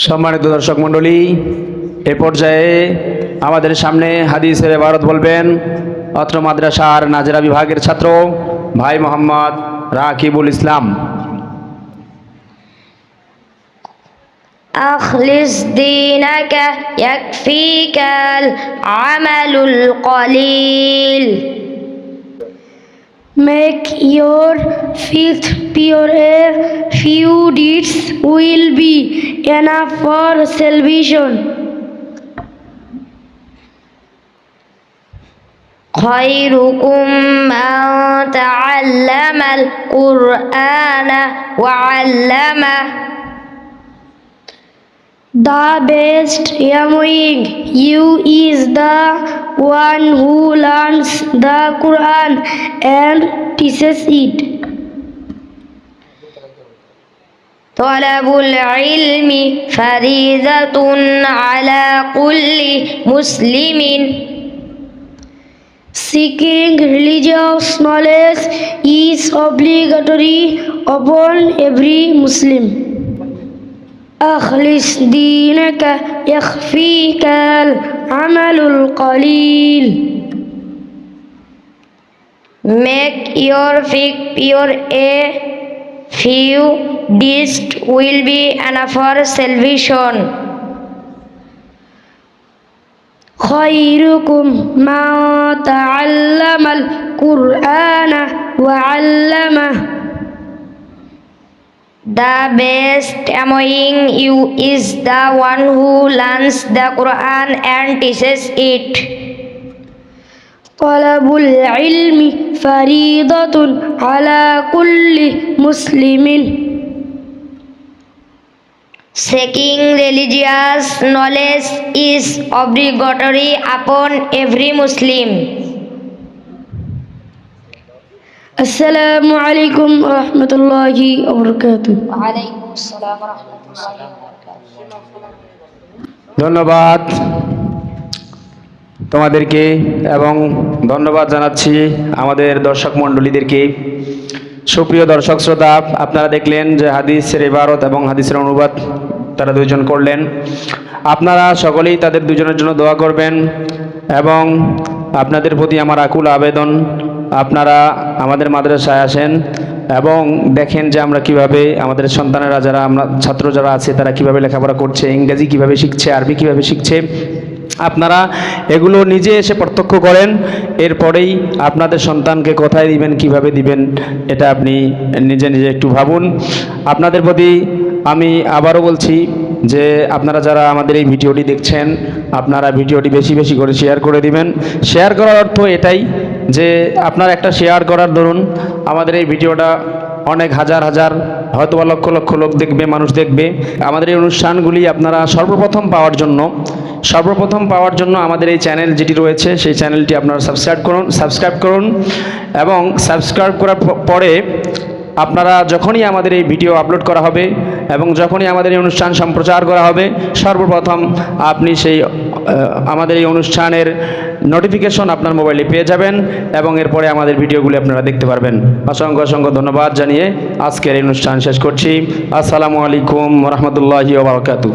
সম্মানিত দর্শক মণ্ডলী এ পর্যায়ে আমাদের সামনে হাদিসের ভারত বলবেন অত্র মাদ্রাসার নাজরা বিভাগের ছাত্র ভাই Mohammad Rakibul Islam أخلص دينك يكفيك العمل القليل Make your faith pure. A few deeds will be enough for salvation. خيركم من تعلم القرآن وعلمه The best among you is the one who learns the Quran and teaches it. طلب العلم فريضة على كل مسلم Seeking religious knowledge is obligatory upon every Muslim. أخلص دينك يخفيك العمل القليل Make your faith pure a few deeds will be enough for salvation. خيركم من تعلم القرآن The best among you is the one who learns the Quran and teaches it. طلب العلم فريضة على كل مسلم Seeking religious knowledge is obligatory upon every Muslim. আসসালামু আলাইকুম রহমতুল্লাহি ধন্যবাদ তোমাদেরকে এবং ধন্যবাদ জানাচ্ছি আমাদের দর্শক মণ্ডলীদেরকে। সুপ্রিয় দর্শক শ্রোতা, আপনারা দেখলেন যে হাদিসের ইবারত এবং হাদিসের অনুবাদ তারা দুজন করলেন। আপনারা সকলেই তাদের দুজনের জন্য দোয়া করবেন এবং আপনাদের প্রতি আমার আকুল আবেদন আপনারা আমাদের মাদ্রাসায় আসেন এবং দেখেন যে আমরা কীভাবে আমাদের সন্তানেরা যারা আমরা ছাত্র যারা আছে, তারা কীভাবে লেখাপড়া করছে, ইংরেজি কীভাবে শিখছে, আরবি কীভাবে শিখছে, আপনারা এগুলো নিজে এসে প্রত্যক্ষ করেন, এরপরেই আপনাদের সন্তানকে কোথায় দিবেন, কীভাবে দিবেন, এটা আপনি নিজে নিজে একটু ভাবুন। আপনাদের প্রতি আমি আবারও বলছি যে আপনারা যারা আমাদের এই ভিডিওটি দেখছেন, আপনারা ভিডিওটি বেশি বেশি করে শেয়ার করে দিবেন। শেয়ার করার অর্থ এটাই যে আপনার একটা শেয়ার করার দরুন, আমাদের এই ভিডিওটা অনেক হাজার হাজার, হয়তো বা লক্ষ লক্ষ লোক দেখবে, মানুষ দেখবে। আমাদের এই অনুষ্ঠানগুলি আপনারা সর্বপ্রথম পাওয়ার জন্য, সর্বপ্রথম পাওয়ার জন্য আমাদের এই চ্যানেল যেটি রয়েছে, সেই চ্যানেলটি আপনারা সাবস্ক্রাইব করুন সাবস্ক্রাইব করুন এবং সাবস্ক্রাইব করার পরে আপনারা যখনই আমাদের এই ভিডিও আপলোড করা হবে এবং যখনই আমাদের এই অনুষ্ঠান সম্প্রচার করা হবে, সর্বপ্রথম আপনি সেই আমাদের এই অনুষ্ঠানের নোটিফিকেশন আপনার মোবাইলে পেয়ে যাবেন এবং এরপরে আমাদের ভিডিওগুলি আপনারা দেখতে পারবেন। অসংখ্য অসংখ্য ধন্যবাদ জানিয়ে আজকের এই অনুষ্ঠান শেষ করছি। আসসালামু আলাইকুম রহমতুল্লাহি ওবরাকাতু